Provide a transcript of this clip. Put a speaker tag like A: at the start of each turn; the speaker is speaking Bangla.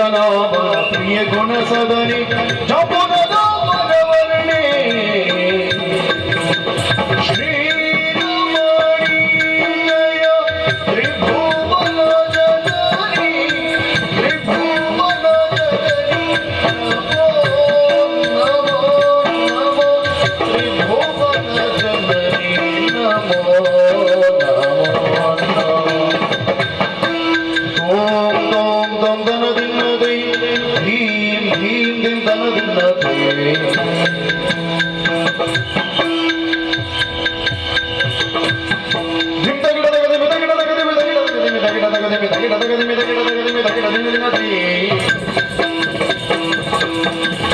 A: জনব প্রিয় গুণ সদরি জপন মানবর্ণে Shri dum dum dum dum Bhim Bhim Bhim call Thank you.